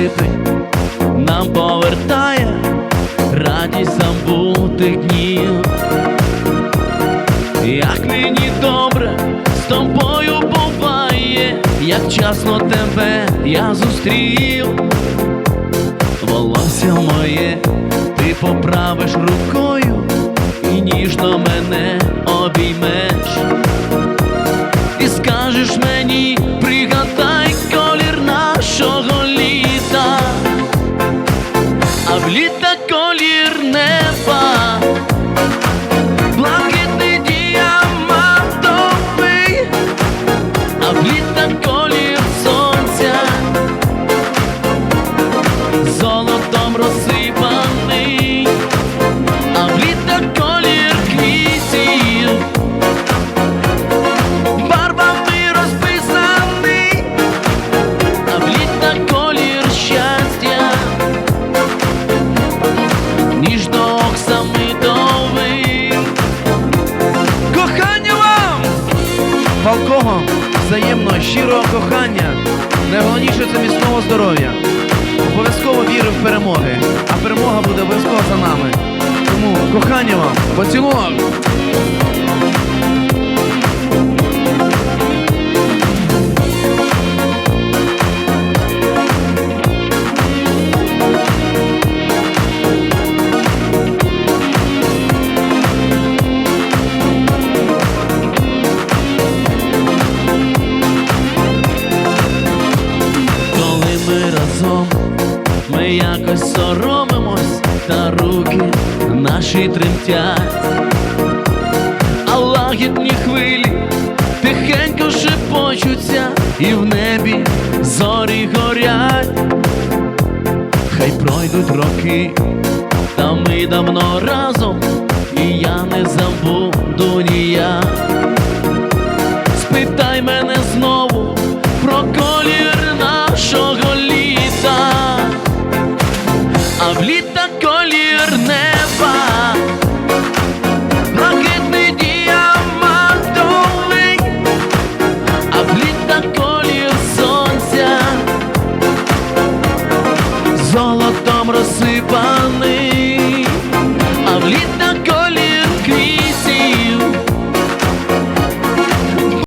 липень нам повертає радість забутих днів. Як мені добре з тобою буває, як часно тебе я зустрів. Волосся моє ти поправиш рукою і ніжно мене обіймеш. І скажеш мені, а в колір неба, Взаємного, щирого кохання. Найголовніше це міцного здоров'я. Обов'язково вірив в перемоги, а перемога буде обов'язково за нами. Тому кохання вам, поцілунок! Разом, ми якось соромимось, та руки наші тремтять, а лагідні хвилі тихенько шепочуться, і в небі зорі горять. Хай пройдуть роки, та ми давно разом, і я не забуду ніяк. та колір неба.